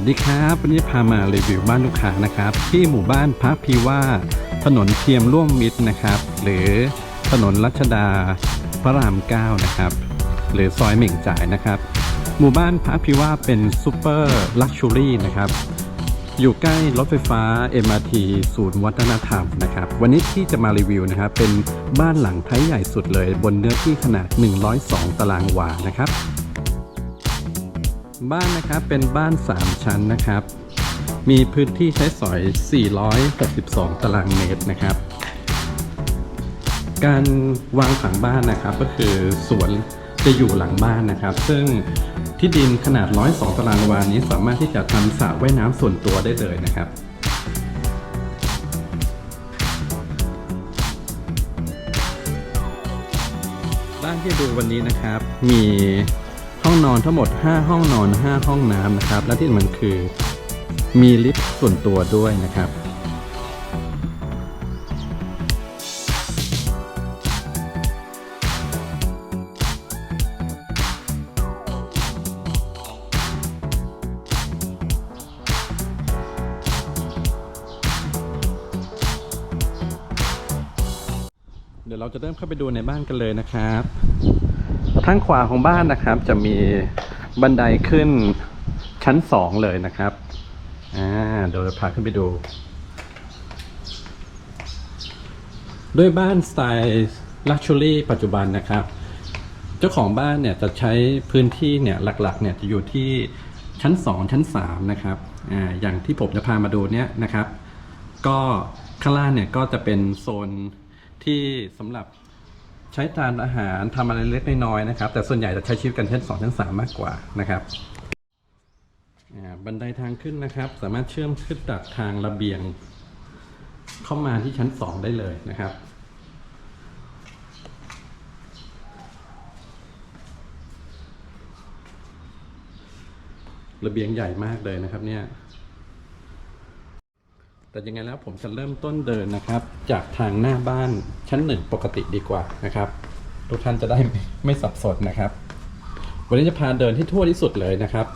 สวัสดีครับ วันนี้พามารีวิวบ้านลูกค้านะครับ ที่หมู่บ้านพักพีว่า ถนนเทียมร่วมมิตรนะครับ หรือถนนรัชดาพระราม9นะครับ หรือซอยเหม่งจ่ายนะครับ หมู่บ้านพักพีว่าเป็นซูเปอร์ลักชัวรี่นะครับ อยู่ใกล้รถไฟฟ้า MRT ศูนย์วัฒนธรรมนะครับ วันนี้ที่จะมารีวิวนะครับ เป็นบ้านหลังไทยใหญ่สุดเลย บนเนื้อที่ขนาด 102 ตารางวานะครับ บ้านนะครับเป็นบ้าน 3 ชั้นนะครับ มีพื้นที่ใช้สอย 462 ตารางเมตรนะครับ การวางผังบ้านนะครับก็คือสวนจะอยู่หลังบ้านนะครับ ซึ่งที่ดินขนาด 102 ตารางวานี้สามารถที่จะทำสระว่ายน้ำส่วนตัวได้เลยนะครับบ้านที่ดูวันนี้นะครับมี ห้องนอนทั้งหมด 5 ห้องนอน 5 ห้องน้ำนะครับ และที่สำคัญคือมีลิฟต์ส่วนตัวด้วยนะครับเดี๋ยวเราจะเริ่มเข้าไปดูในบ้านกันเลยนะครับางขวาของบ้านนะครับ จะมีบันไดขึ้นชั้นสองเลยนะครับอ่าเดี๋ยวพาขึ้นไปดู ด้วยบ้านสไตล์ลักชัวรี่ปัจจุบันนะครับ เจ้าของบ้านเนี่ยจะใช้พื้นที่เนี่ยหลักๆเนี่ยจะอยู่ที่ชั้น 2 ชั้น 3 นะครับอ่าอย่างที่ผมจะพามาดูเนี่ยนะครับ ก็ข้างล่างเนี่ยก็จะเป็นโซนที่สำหรับ ใช้ทานอาหารทำอะไรเล็กน้อยๆนะครับ แต่ส่วนใหญ่จะใช้ชีวิตกันชั้น2ชั้น3มมากกว่านะครับอ่าบันไดทางขึ้นนะครับ สามารถเชื่อมขึ้นจากทางระเบียง เข้ามาที่ชั้น2ได้เลยนะครับระเบียงใหญ่มากเลยนะครับเนี่ย แต่ยังไงแล้วผมจะเริ่มต้นเดินนะครับ จากทางหน้าบ้านชั้นหนึ่งปกติดีกว่านะครับ ทุกท่านจะได้ไม่สับสนนะครับ วันนี้จะพาเดินที่ทั่วที่สุดเลยนะครับ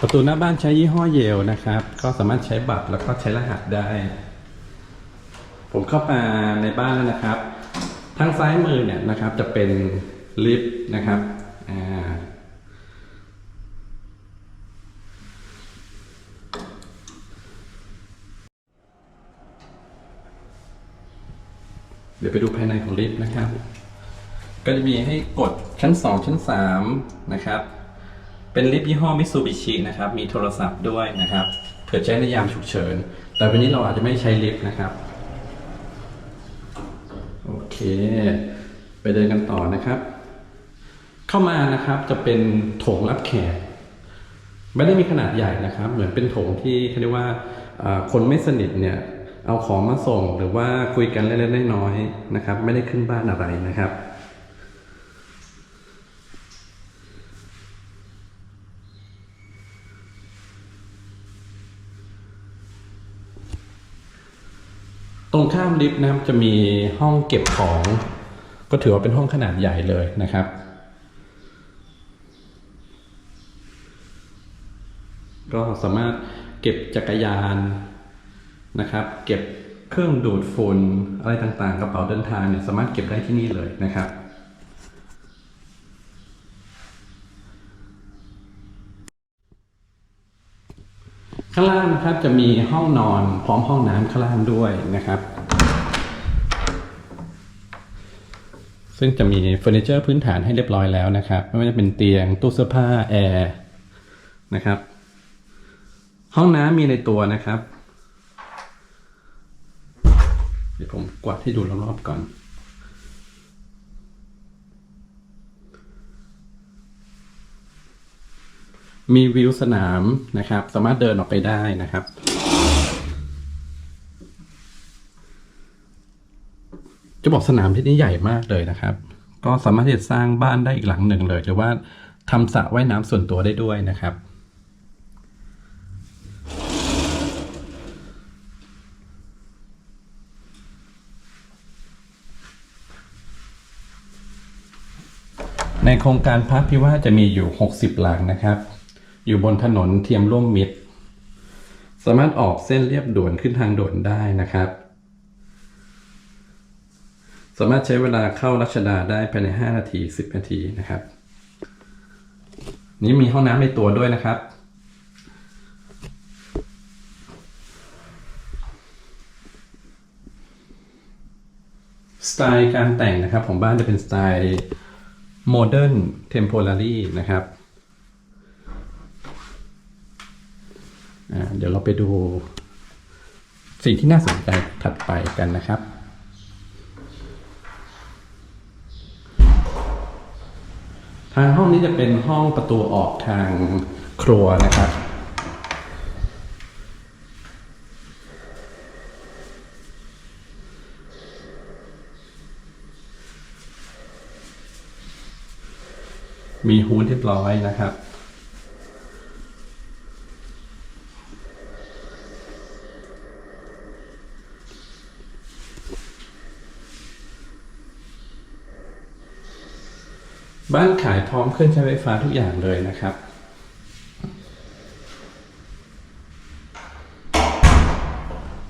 ประตูหน้าบ้านใช้ยี่ห้อเยลนะครับ ก็สามารถใช้บัตรแล้วก็ใช้รหัสได้ ผมเข้ามาในบ้านแล้วนะครับ ทางซ้ายมือเนี่ยนะครับจะเป็นลิฟต์นะครับอ่าเดี๋ยวไปดูภายในของลิฟต์นะครับ ก็จะมีให้กดชั้น 2 ชั้น 3 นะครับ เป็นลิฟต์ยี่ห้อมิ t ซูบิชินะครับ มีโทรศัพท์ด้วยนะครับ เผื่อใช้ในยามฉุกเฉิน แต่วันนี้เราอาจจะไม่ใช้ลิฟต์นะครับ เค ไปเดินกันต่อนะครับ เข้ามานะครับจะเป็นโถงรับแขก ไม่ได้มีขนาดใหญ่นะครับ เหมือนเป็นโถงที่เขาเรียกว่าอ่าคนไม่สนิทเนี่ยเอาของมาส่งหรือว่าคุยกันเล็กๆน้อยๆนะครับ ไม่ได้ขึ้นบ้านอะไรนะครับ ตรงข้ามลิฟต์นะครับจะมีห้องเก็บของ ก็ถือว่าเป็นห้องขนาดใหญ่เลยนะครับก็สามารถเก็บจักรยานนะครับ เก็บเครื่องดูดฝุ่นอะไรต่างๆ กระเป๋าเดินทางเนี่ยสามารถเก็บได้ที่นี่เลยนะครับ ข้างล่างนะครับจะมีห้องนอนพร้อมห้องน้ำข้างล่างด้วยนะครับ ซึ่งจะมีเฟอร์นิเจอร์พื้นฐานให้เรียบร้อยแล้วนะครับ ไม่ว่าจะเป็นเตียงตู้เสื้อผ้าแอร์นะครับ ห้องน้ำมีในตัวนะครับ เดี๋ยวผมกวาดให้ดูรอบๆก่อน มีวิวสนามนะครับ สามารถเดินออกไปได้นะครับ จะบอกสนามที่นี่ใหญ่มากเลยนะครับ ก็สามารถที่จะสร้างบ้านได้อีกหลังหนึ่งเลยหรือว่าทำสระว่ายน้ำส่วนตัวได้ด้วยนะครับในโครงการพักพิว่าจะมีอยู่ 60 หลังนะครับ อยู่บนถนนเทียมร่วมมิตร สามารถออกเส้นเรียบด่วนขึ้นทางด่วนได้นะครับ สามารถใช้เวลาเข้ารัชดาได้ภายใน 5 นาที 10 นาทีนะครับ นี่มีห้องน้ำในตัวด้วยนะครับสไตล์การแต่งนะครับของบ้านจะเป็นสไตล์โมเดิร์นเทมโพลารีนะครับอ่า เดี๋ยวเราไปดูสิ่งที่น่าสนใจถัดไปกันนะครับ ทางห้องนี้จะเป็นห้องประตูออกทางครัวนะครับมีฮูดเรียบร้อยนะครับ บ้านขายพร้อมเครื่องใช้ไฟฟ้าทุกอย่างเลยนะครับ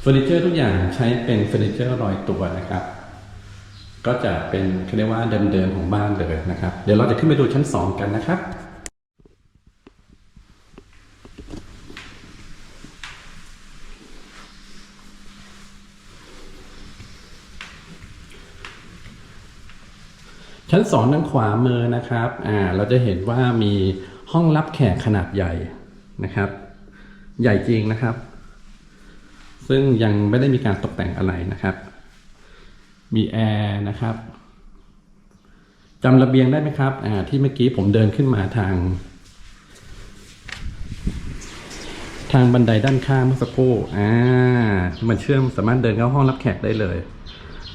เฟอร์นิเจอร์ทุกอย่างใช้เป็นเฟอร์นิเจอร์รอยตัวนะครับ ก็จะเป็นเขาเรียกว่าเดิมๆของบ้านเลยนะครับ เดี๋ยวเราจะขึ้นไปดูชั้น 2 กันนะครับ ชั้นสองด้านขวามือนะครับอ่าเราจะเห็นว่ามีห้องรับแขกขนาดใหญ่นะครับ ใหญ่จริงนะครับ ซึ่งยังไม่ได้มีการตกแต่งอะไรนะครับ มีแอร์นะครับจำระเบียงได้ไหมครับอ่าที่เมื่อกี้ผมเดินขึ้นมาทาง ทางบันไดด้านข้างเมื่อสักครู่อ่ามันเชื่อมสามารถเดินเข้าห้องรับแขกได้เลย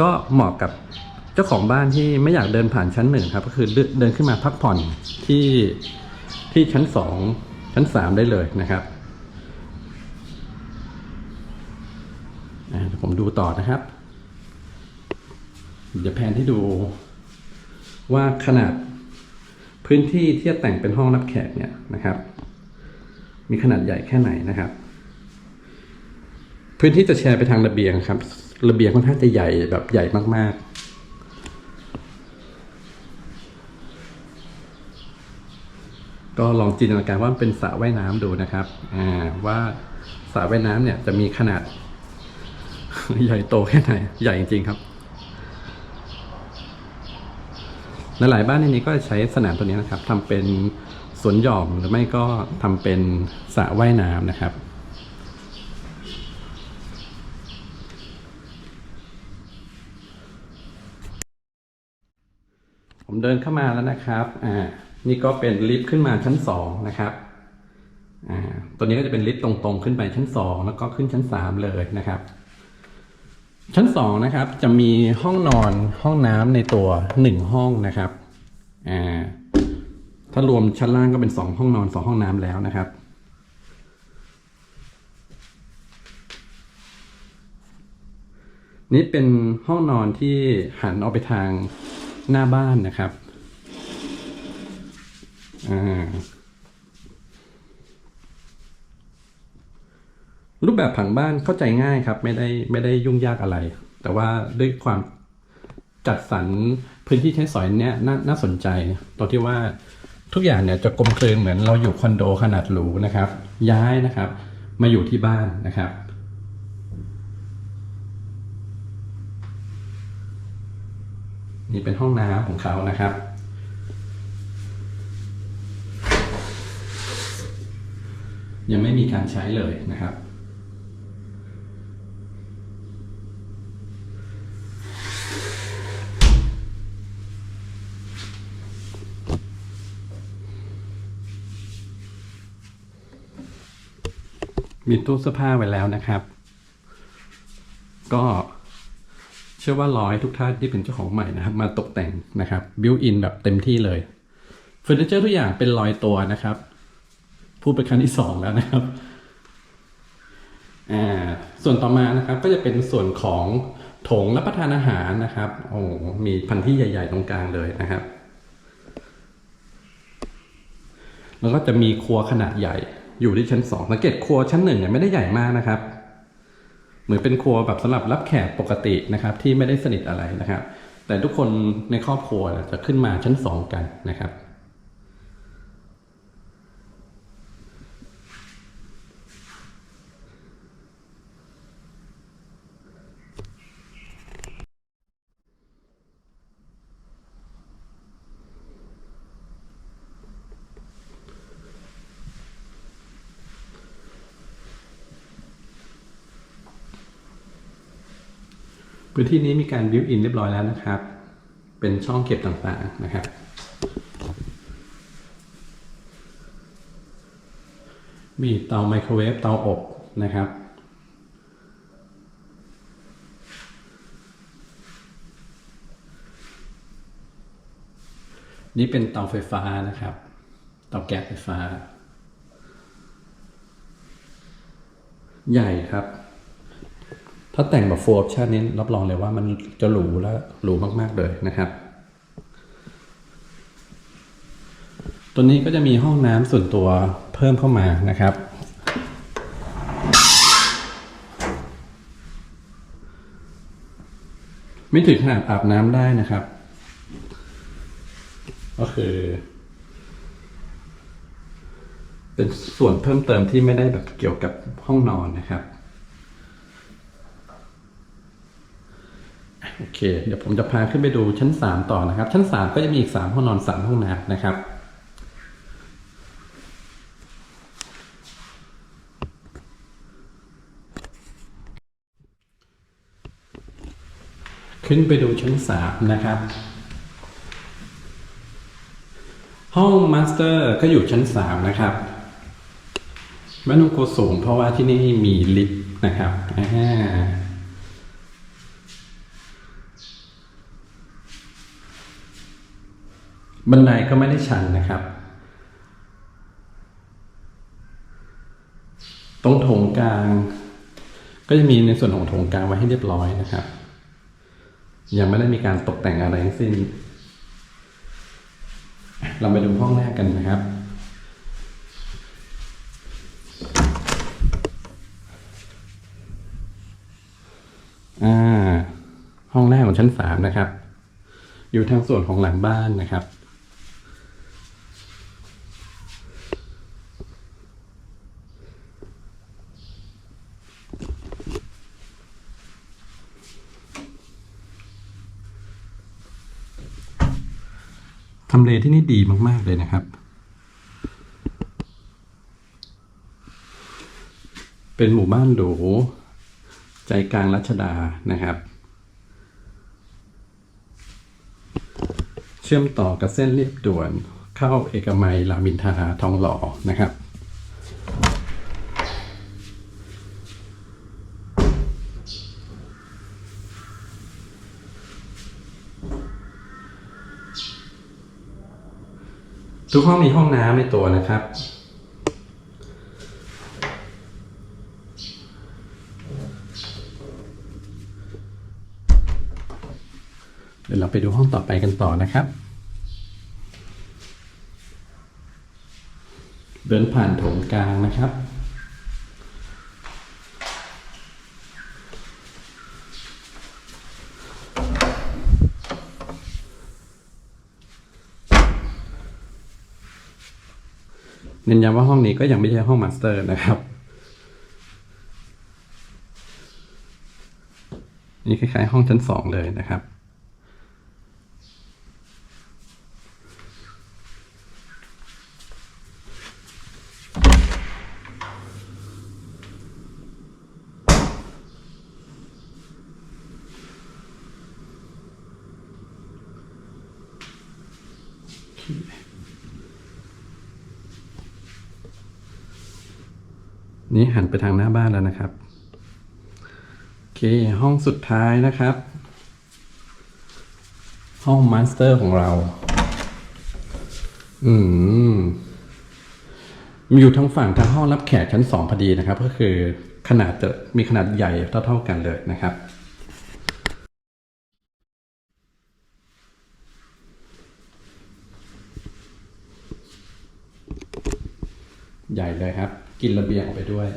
ก็เหมาะกับ จ้าของบ้านที่ไม่อยากเดินผ่านชั้นหนึ่งครับ ก็คือเดินขึ้นมาพักผ่อนที่ที่ชั้นสองชั้นสามได้เลยนะครับอ่าเดี๋ยวผมดูต่อนะครับ เดี๋ยวแผนให้ดูว่าขนาดพื้นที่ที่จะแต่งเป็นห้องรับแขกเนี่ยนะครับ มีขนาดใหญ่แค่ไหนนะครับ พื้นที่จะแชร์ไปทางระเบียงครับ ระเบียงค่อนข้างจะใหญ่แบบใหญ่มากๆ ก็ลองจินตนาการว่ามันเป็นสระว่ายน้ำดูนะครับ อ่า ว่าสระว่ายน้ำเนี่ยจะมีขนาด ใหญ่โตแค่ไหน ใหญ่จริงๆครับ หลายบ้านในนี้ก็ใช้สนามตัวนี้นะครับทำเป็นสวนหย่อมหรือไม่ก็ทำเป็นสระว่ายน้ำนะครับผมเดินเข้ามาแล้วนะครับ อ่า นี่ก็เป็นลิฟต์ขึ้นมาชั้นสองนะครับอ่าตัวนี้ก็จะเป็นลิฟต์ตรงๆ ขึ้นไปชั้นสองแล้วก็ขึ้นชั้นสามเลยนะครับ ชั้นสองนะครับจะมีห้องนอนห้องน้ำในตัวหนึ่งห้องนะครับอ่าถ้ารวมชั้นล่างก็เป็นสองห้องนอนสองห้องน้ำแล้วนะครับนี่เป็นห้องนอนที่หันออกไปทางหน้าบ้านนะครับ รูปแบบผังบ้านเข้าใจง่ายครับ ไม่ได้ไม่ได้ยุ่งยากอะไร แต่ว่าด้วยความจัดสรรพื้นที่ใช้สอยเนี่ยนน่าสนใจตรงที่ว่าทุกอย่างเนี่ยจะกลมกลืนเหมือนเราอยู่คอนโดขนาดหรูนะครับ ย้ายนะครับ มาอยู่ที่บ้านนะครับ นี่เป็นห้องน้ำของเขานะครับ ยังไม่มีการใช้เลยนะครับ มีตู้เสื้อผ้าไว้แล้วนะครับ ก็เชื่อว่ารอให้ทุกท่านที่เป็นเจ้าของใหม่นะครับ มาตกแต่งนะครับบิวอินแบบเต็มที่เลยเฟอร์นิเจอร์ทุกอย่างเป็นรอยตัวนะครับ พูดไปครั้งที่สองแล้วนะครับอ่าส่วนต่อมานะครับก็จะเป็นส่วนของโถงรับประทานอาหารนะครับ โอ้มีพันธุ์ที่ใหญ่ ๆ ตรงกลางเลยนะครับ แล้วก็จะมีครัวขนาดใหญ่อยู่ที่ชั้นสองสังเกตครัวชั้นหนึ่งเนี่ยไม่ได้ใหญ่มากนะครับ เหมือนเป็นครัวแบบสำหรับรับแขกปกตินะครับ ที่ไม่ได้สนิทอะไรนะครับ แต่ทุกคนในครอบครัวจะขึ้นมาชั้นสองกันนะครับ พื้นที่นี้มีการบิวอินเรียบร้อยแล้วนะครับ เป็นช่องเก็บต่างๆนะครับ มีเตาไมโครเวฟเตาอบนะครับนี่เป็นเตาไฟฟ้านะครับ เตาแก๊สไฟฟ้า ใหญ่ครับ ถ้าแต่งแบบ full option นี้รับรองเลยว่ามันจะหรูและหรูมากๆเลยนะครับตัวนี้ก็จะมีห้องน้ำส่วนตัวเพิ่มเข้ามานะครับ ไม่ถึงขนาดอาบน้ำได้นะครับ ก็คือ เป็นส่วนเพิ่มเติมที่ไม่ได้แบบเกี่ยวกับห้องนอนนะครับ โอเค เดี๋ยวผมจะพาขึ้นไปดูชั้นสามต่อนะครับ ชั้นสามก็จะมีอีกสามห้องนอนสามห้องน้ำนะครับ ขึ้นไปดูชั้นสามนะครับ ห้องมาสเตอร์ก็อยู่ชั้นสามนะครับไม่ต้องกลัวสูงเพราะว่าที่นี่มีลิฟต์นะครับอ่า บันไดก็ไม่ได้ชันนะครับ ตรงโถงกลาง ก็จะมีในส่วนของโถงกลางไว้ให้เรียบร้อยนะครับ ยังไม่ได้มีการตกแต่งอะไรทั้งสิ้น เราไปดูห้องแรกกันนะครับอ่าห้องแรกของชั้นสามนะครับ อยู่ทางส่วนของหลังบ้านนะครับ ทำเลที่นี่ดีมากๆเลยนะครับ เป็นหมู่บ้านหรูใจกลางรัชดานะครับ เชื่อมต่อกับเส้นเรียบด่วนเข้าเอกมัยรามินทาทองหล่อนะครับ ทุกห้องมีห้องน้ำในตัวนะครับ เดี๋ยวเราไปดูห้องต่อไปกันต่อนะครับ เดินผ่านโถงกลางนะครับ เน้นย้ำว่าห้องนี้ก็ยังไม่ใช่ห้องมาสเตอร์นะครับ นี่คล้ายๆห้องชั้นสองเลยนะครับ นี่ หันไปทางหน้าบ้านแล้วนะครับ โอเค ห้องสุดท้ายนะครับ ห้องมาสเตอร์ของเรา อืมมีอยู่ทั้งฝั่งทางห้องรับแขกชั้นสองพอดีนะครับ ก็คือขนาดจะมีขนาดใหญ่เท่าๆกันเลยนะครับใหญ่เลยครับ กินระเบียงออกไปด้วย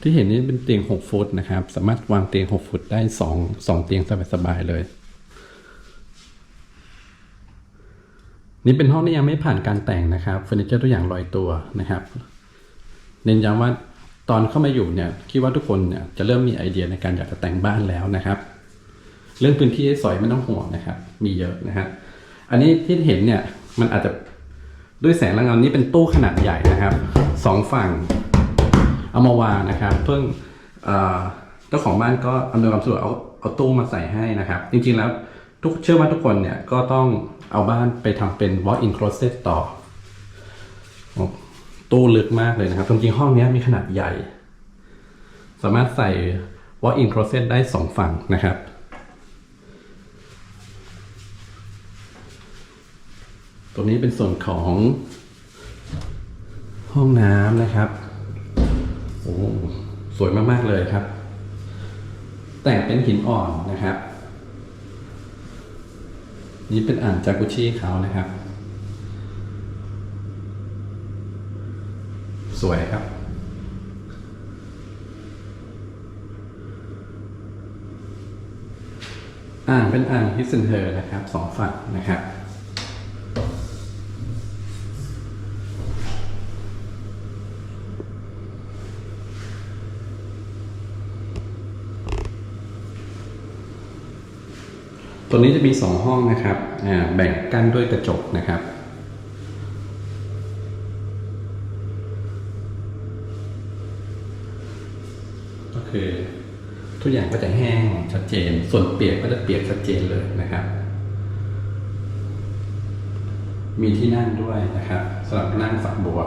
ที่เห็นนี่เป็นเตียง 6 ฟุตนะครับ สามารถวางเตียง 6 ฟุตได้2 2เตียงสบายๆเลย นี่เป็นห้องที่ยังไม่ผ่านการแต่งนะครับเฟอร์นิเจอร์ตัวอย่างลอยตัวนะครับ เน้นย้ำว่าตอนเข้ามาอยู่เนี่ยคิดว่าทุกคนเนี่ยจะเริ่มมีไอเดียในการอยากจะแต่งบ้านแล้วนะครับ เรื่องพื้นที่ให้สอยไม่ต้องห่วงนะครับ มีเยอะนะครับอันนี้ที่เห็นเนี่ยมันอาจจะด้วยแสงและเงานี่เป็นตู้ขนาดใหญ่นะครับสองฝั่ง เอามาวางนะครับ เพิ่งเอ่อเจ้าของบ้านก็อำนวยความสะดวกเอาเอาตู้มาใส่ให้นะครับ จริงๆแล้วทุกเชื่อว่าทุกคนเนี่ยก็ต้องเอาบ้านไปทำเป็น walk-in closet ต่อ ตู้ลึกมากเลยนะครับจริงๆห้องนี้มีขนาดใหญ่ สามารถใส่ walk-in closet ได้สองฝั่งนะครับตรงนี้เป็นส่วนของห้องน้ำนะครับ สวยมากๆเลยครับ แต่งเป็นหินอ่อนนะครับ นี่เป็นอ่างจากุชิเขานะครับ สวยครับอ่างเป็นอ่างฮิสเซนเทอร์นะครับสองฝั่งนะครับ ตัวนี้จะมีสองห้องนะครับแบ่งกั้นด้วยกระจกนะครับ ก็คือทุกอย่างก็จะแห้งชัดเจน ส่วนเปียกก็จะเปียกชัดเจนเลยนะครับ มีที่นั่งด้วยนะครับสำหรับนั่งฝักบัว